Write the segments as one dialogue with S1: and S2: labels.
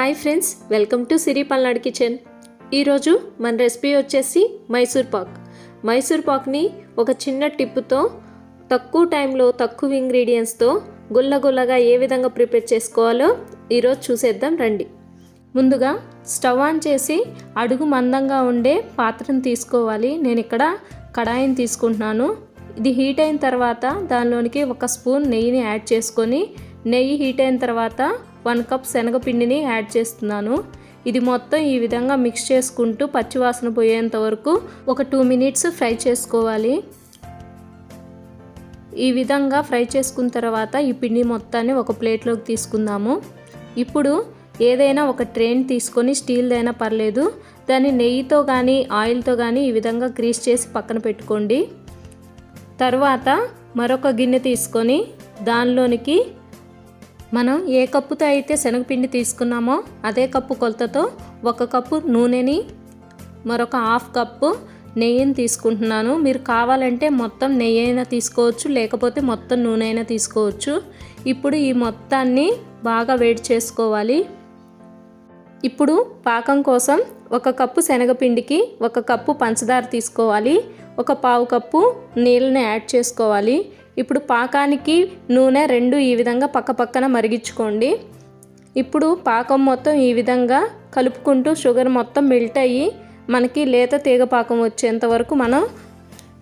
S1: Hi friends welcome to Siri Palnadu kitchen. ఈరోజు మన recipe వచ్చేసి మైసూర్ పాక్. మైసూర్ పాక్ని ఒక చిన్న టిప్పుతో తక్కువ టైంలో తక్కువ ఇంగ్రీడియంట్స్తో గుల్లగుల్లగా ఏ విధంగా ప్రిపేర్ చేసుకోవాలో ఈరోజు చూసేద్దాం రండి. ముందుగా స్టవ్ ఆన్ చేసి అడుగు మందంగా ఉండే పాత్రను తీసుకోవాలి. నేను ఇక్కడ కడాయిని తీసుకుంటున్నాను. ఇది హీట్ అయిన తర్వాత దానిలోనికి ఒక స్పూన్ నెయ్యిని యాడ్ చేసుకొని నెయ్యి హీట్ అయిన తర్వాత వన్ కప్ శనగపిండిని యాడ్ చేస్తున్నాను. ఇది మొత్తం ఈ విధంగా మిక్స్ చేసుకుంటూ పచ్చివాసన పోయేంత వరకు ఒక టూ మినిట్స్ ఫ్రై చేసుకోవాలి. ఈ విధంగా ఫ్రై చేసుకున్న తర్వాత ఈ పిండి మొత్తాన్ని ఒక ప్లేట్లోకి తీసుకుందాము. ఇప్పుడు ఏదైనా ఒక ట్రైన్ తీసుకొని స్టీల్దైనా పర్లేదు దాన్ని నెయ్యితో కానీ ఆయిల్తో కానీ ఈ విధంగా గ్రీస్ చేసి పక్కన పెట్టుకోండి. తర్వాత మరొక గిన్నె తీసుకొని దానిలోనికి మనం ఏ కప్పుతో అయితే శనగపిండి తీసుకున్నామో అదే కప్పు కొలతతో ఒక కప్పు నూనెని మరొక హాఫ్ కప్పు నెయ్యిని తీసుకుంటున్నాను. మీరు కావాలంటే మొత్తం నెయ్యి అయినా తీసుకోవచ్చు లేకపోతే మొత్తం నూనె అయినా తీసుకోవచ్చు. ఇప్పుడు ఈ మొత్తాన్ని బాగా వేడి చేసుకోవాలి. ఇప్పుడు పాకం కోసం ఒక కప్పు శనగపిండికి ఒక కప్పు పంచదార తీసుకోవాలి. ఒక పావు కప్పు నీళ్ళని యాడ్ చేసుకోవాలి. ఇప్పుడు పాకానికి నూనె రెండు ఈ విధంగా పక్క పక్కన మరిగించుకోండి. ఇప్పుడు పాకం మొత్తం ఈ విధంగా కలుపుకుంటూ షుగర్ మొత్తం మెల్ట్ అయ్యి మనకి లేత తీగ పాకం వచ్చేంత వరకు మనం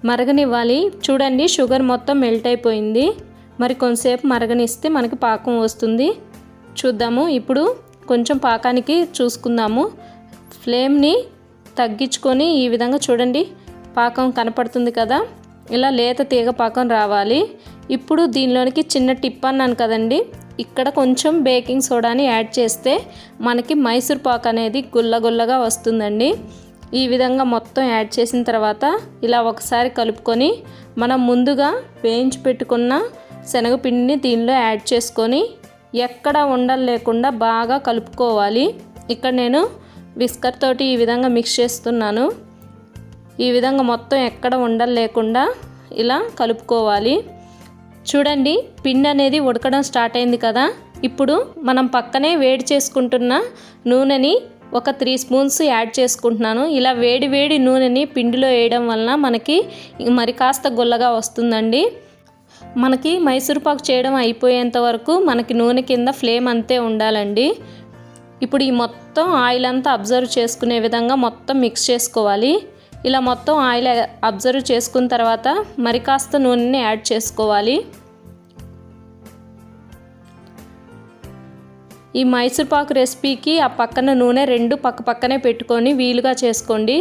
S1: మరగనివ్వాలి. చూడండి షుగర్ మొత్తం మెల్ట్ అయిపోయింది. మరి కొంతసేపు మరగనిస్తే మనకి పాకం వస్తుంది. చూద్దాము ఇప్పుడు కొంచెం పాకానికి చూసుకుందాము. ఫ్లేమ్ని తగ్గించుకొని ఈ విధంగా చూడండి పాకం కనపడుతుంది కదా. ఇలా లేత తీగ పాకం రావాలి. ఇప్పుడు దీనిలోనికి చిన్న టిప్ అన్నాను కదండి. ఇక్కడ కొంచెం బేకింగ్ సోడాని యాడ్ చేస్తే మనకి మైసూర్ పాక్ అనేది గుల్లగుల్లగా వస్తుందండి. ఈ విధంగా మొత్తం యాడ్ చేసిన తర్వాత ఇలా ఒకసారి కలుపుకొని మనం ముందుగా వేయించి పెట్టుకున్న శనగపిండిని దీనిలో యాడ్ చేసుకొని ఎక్కడ ఉండలు లేకుండా బాగా కలుపుకోవాలి. ఇక్కడ నేను విస్కర్ తోటి ఈ విధంగా మిక్స్ చేస్తున్నాను. ఈ విధంగా మొత్తం ఎక్కడ ఉండలు లేకుండా ఇలా కలుపుకోవాలి. చూడండి పిండి అనేది ఉడకడం స్టార్ట్ అయింది కదా. ఇప్పుడు మనం పక్కనే వేడి చేసుకుంటున్న నూనెని ఒక త్రీ స్పూన్స్ యాడ్ చేసుకుంటున్నాను. ఇలా వేడి వేడి నూనెని పిండిలో వేయడం వలన మనకి మరి కాస్త గుల్లగా వస్తుందండి. మనకి మైసూర్ పాకు చేయడం అయిపోయేంత వరకు మనకి నూనె కింద ఫ్లేమ్ అంతే ఉండాలండి. ఇప్పుడు ఈ మొత్తం ఆయిల్ అంతా అబ్జర్వ్ చేసుకునే విధంగా మొత్తం మిక్స్ చేసుకోవాలి. ఇలా మొత్తం ఆయిల్ అబ్జర్వ్ చేసుకున్న తర్వాత మరి కాస్త నూనెని యాడ్ చేసుకోవాలి. ఈ మైసూర్ పాకు రెసిపీకి ఆ పక్కన నూనె రెండు పక్క పక్కనే పెట్టుకొని వీలుగా చేసుకోండి.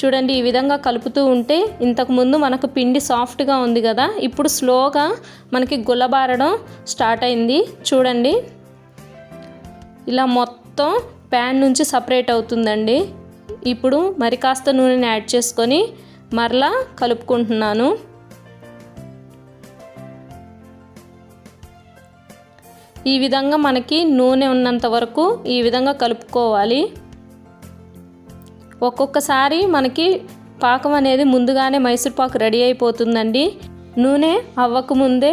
S1: చూడండి ఈ విధంగా కలుపుతూ ఉంటే ఇంతకుముందు మనకు పిండి సాఫ్ట్గా ఉంది కదా ఇప్పుడు స్లోగా మనకి గుల్లబారడం స్టార్ట్ అయింది. చూడండి ఇలా మొత్తం ప్యాన్ నుంచి సపరేట్ అవుతుందండి. ఇప్పుడు మరి కాస్త నూనెని యాడ్ చేసుకొని మరలా కలుపుకుంటున్నాను. ఈ విధంగా మనకి నూనె ఉన్నంత వరకు ఈ విధంగా కలుపుకోవాలి. ఒక్కొక్కసారి మనకి పాకం అనేది ముందుగానే మైసూర్ పాకు రెడీ అయిపోతుందండి. నూనె అవ్వకముందే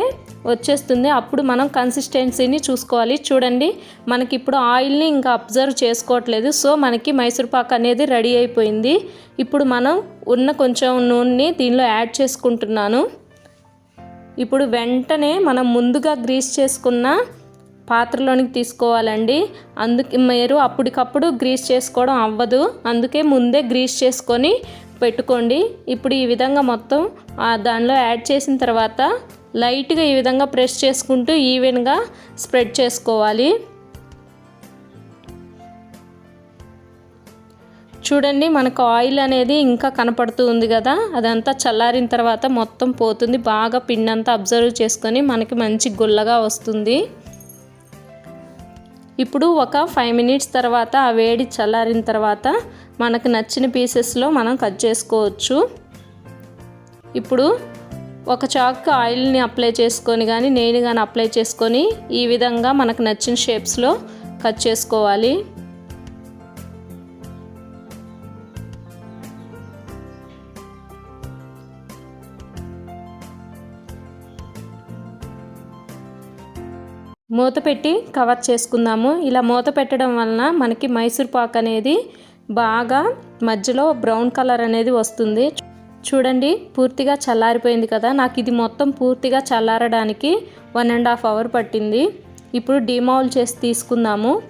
S1: వచ్చేస్తుంది. అప్పుడు మనం కన్సిస్టెన్సీని చూసుకోవాలి. చూడండి మనకి ఇప్పుడు ఆయిల్ని ఇంకా అబ్జర్వ్ చేసుకోవట్లేదు. సో మనకి మైసూర్ పాక్ అనేది రెడీ అయిపోయింది. ఇప్పుడు మనం ఉన్న కొంచెం నూనెని దీనిలో యాడ్ చేసుకుంటున్నాను. ఇప్పుడు వెంటనే మనం ముందుగా గ్రీస్ చేసుకున్న పాత్రలోనికి తీసుకోవాలండి. అందుకే మీరు అప్పటికప్పుడు గ్రీస్ చేసుకోవడం అవ్వదు. అందుకే ముందే గ్రీస్ చేసుకొని పెట్టుకోండి. ఇప్పుడు ఈ విధంగా మొత్తం దానిలో యాడ్ చేసిన తర్వాత లైట్గా ఈ విధంగా ప్రెస్ చేసుకుంటూ ఈవెన్గా స్ప్రెడ్ చేసుకోవాలి. చూడండి మనకు ఆయిల్ అనేది ఇంకా కనపడుతూ ఉంది కదా అదంతా చల్లారిన తర్వాత మొత్తం పోతుంది. బాగా పిండి అంతా అబ్జర్వ్ చేసుకొని మనకి మంచి గుల్లగా వస్తుంది. ఇప్పుడు ఒక ఫైవ్ మినిట్స్ తర్వాత ఆ వేడి చల్లారిన తర్వాత మనకు నచ్చిన పీసెస్లో మనం కట్ చేసుకోవచ్చు. ఇప్పుడు ఒక చాక్ ఆయిల్ని అప్లై చేసుకొని కానీ నెయ్యిని కానీ అప్లై చేసుకొని ఈ విధంగా మనకు నచ్చిన షేప్స్లో కట్ చేసుకోవాలి. మూత పెట్టి కవర్ చేసుకుందాము. ఇలా మూత పెట్టడం వలన మనకి మైసూర్ పాక్ అనేది బాగా మధ్యలో బ్రౌన్ కలర్ అనేది వస్తుంది. చూడండి పూర్తిగా చల్లారిపోయింది కదా. నాకు ఇది మొత్తం పూర్తిగా చల్లారడానికి వన్ అండ్ హాఫ్ అవర్ పట్టింది. ఇప్పుడు డిమౌల్ చేసి తీసుకుందాము.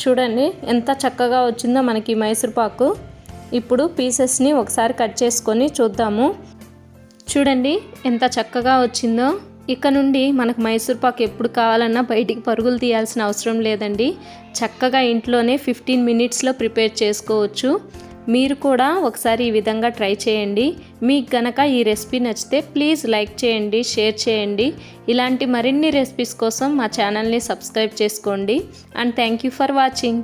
S1: చూడండి ఎంత చక్కగా వచ్చిందో మనకి మైసూర్ పాకు. ఇప్పుడు పీసెస్ని ఒకసారి కట్ చేసుకొని చూద్దాము. చూడండి ఎంత చక్కగా వచ్చిందో. ఇక నుండి మనకు మైసూర్పాకు ఎప్పుడు కావాలన్నా బయటికి పరుగులు తీయాల్సిన అవసరం లేదండి. చక్కగా ఇంట్లోనే ఫిఫ్టీన్ మినిట్స్లో ప్రిపేర్ చేసుకోవచ్చు. మీరు కూడా ఒకసారి ఈ విధంగా ట్రై చేయండి. మీకు గనక ఈ రెసిపీ నచ్చితే ప్లీజ్ లైక్ చేయండి షేర్ చేయండి. ఇలాంటి మరిన్ని రెసిపీస్ కోసం మా ఛానల్ని సబ్స్క్రైబ్ చేసుకోండి. And thank you for watching.